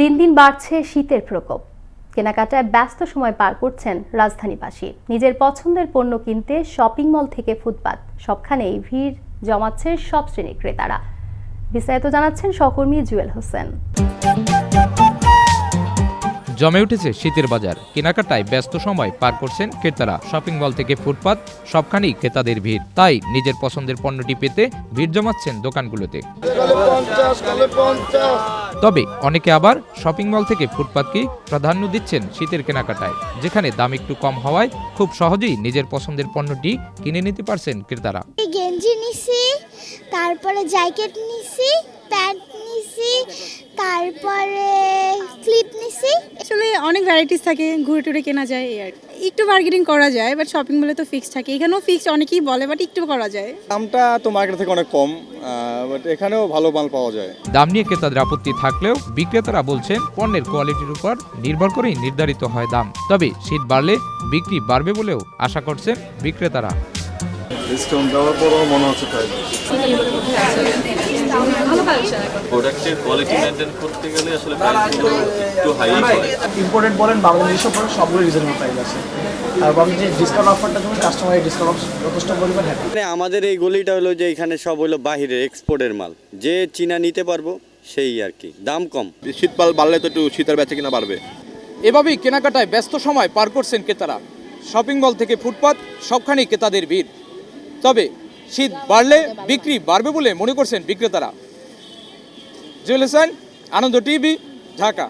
দিন দিন বাড়ছে শীতের প্রকোপ। কেনাকাটায় ব্যস্ত সময় পার করছেন রাজধানীবাসী। নিজের পছন্দের পণ্য কিনতে শপিং মল থেকে ফুটপাত সবখানেই ভিড় জমাচ্ছে সব শ্রেণির ক্রেতারা। বিস্তারিত জানাচ্ছেন সহকর্মী জুয়েল হোসেন। জমে উঠেছে শীতের বাজার। কেনাকাটায় ব্যস্ত সময় পার করছেন ক্রেতারা। শপিং মল থেকে ফুটপাত সবখানেই ক্রেতাদের ভিড়। তাই নিজের পছন্দের পণ্যটি পেতে ভিড় জমাচ্ছেন দোকানগুলোতে। তবে অনেকে আবার শপিং মল থেকে ফুটপাতকেই প্রাধান্য দিচ্ছেন শীতের কেনাকাটায়, যেখানে দাম একটু কম হওয়ায় খুব সহজেই নিজের পছন্দের পণ্যটি কিনে নিতে পারছেন ক্রেতারা। গেঞ্জি নিছি, তারপরে জ্যাকেট নিছি, প্যান্ট নিছি, তারপরে অনেক ভ্যারাইটিস থাকে ঘুরে টুরে কেনা যায় এই আর কি। একটু মার্কেটিং করা যায় বাট শপিং মলে তো ফিক্স থাকে। এখানেও ফিক্স অনেকেই বলে বাট একটু করা যায়। দামটা তো মার্কেট থেকে অনেক কম বাট এখানেও ভালো মাল পাওয়া যায়। দাম নিয়ে ক্রেতাদের আপত্তি থাকলেও বিক্রেতারা বলছেন পণ্যের কোয়ালিটির উপর নির্ভর করেই নির্ধারিত হয় দাম। তবে শীত বাড়লে বিক্রি বাড়বে বলেও আশা করছেন বিক্রেতারা। ডিসকাউন্ট দেওয়ার পরও মনে হচ্ছে তাই। প্রোডাক্টের কোয়ালিটি মেনটেন করতে গেলে আসলে প্রাইসগুলো একটু হাই ইম্পোর্টেড বলেন বাংলাদেশও বলেন সবগুলো রিজনেবল প্রাইস আছে। যে ডিসকাউন্ট অফারটা দেবেন কাস্টমারের ডিসকাউন্ট যথেষ্ট পরিমাণ হ্যাপি মানে আমাদের এই গলিটা হলো যে এখানে সব হলো বাহিরের এক্সপোর্টের মাল। যে চীনা নিতে পারব সেই আর কি। দাম কম। শীতকাল বাড়লে তো একটু শীতের বেচা কিনা বাড়বে। এভাবেই কেনাকাটায় ব্যস্ত সময় পার করছেন ক্রেতারা। শপিং মল থেকে ফুটপাত সবখানেই ক্রেতাদের ভিড়। তবে শীত বাড়লে বিক্রি বাড়বে বলে মনে করছেন বিক্রেতারা। জুয়েল হোসেন আনন্দ টিভি ঢাকা।